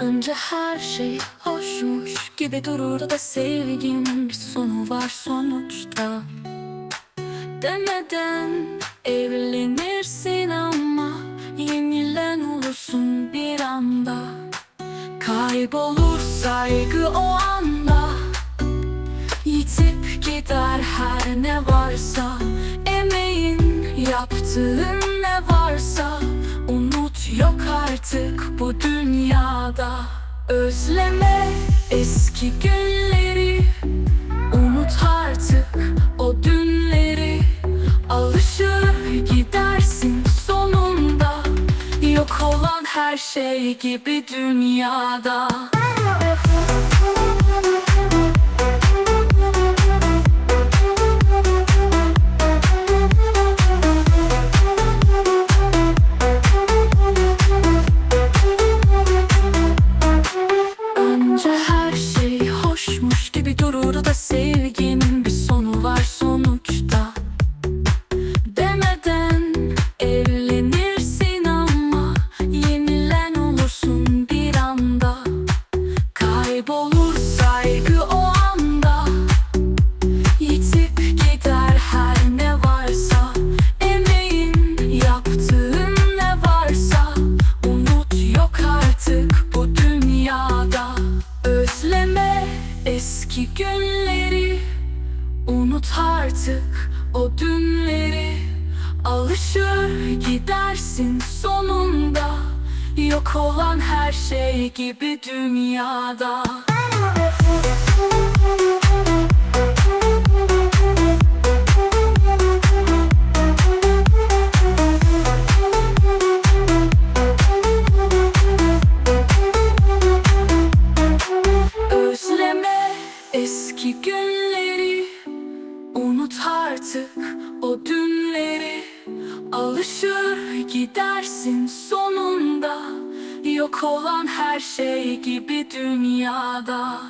Önce her şey hoşmuş gibi durur da sevginin bir sonu var sonuçta. Demeden evlenirsin ama yenilen olursun bir anda. Kaybolur saygı o anda. Yitip gider her ne varsa. Emeğin yaptığın ne varsa yok artık bu dünyada. Özleme eski günleri. Unut artık o dünleri. Alışır gidersin sonunda. Yok olan her şey gibi dünyada Kaybolur saygı o anda. Yitip gider her ne varsa. Emeğin yaptığın ne varsa. Unut yok artık bu dünyada. Özleme eski günleri. Unut artık o dünleri. Alışır gidersin sonunda Yok olan her şey gibi dünyada. Eski günleri Unut artık o dünleri. Alışır gidersin sonunda Yok olan her şey gibi dünyada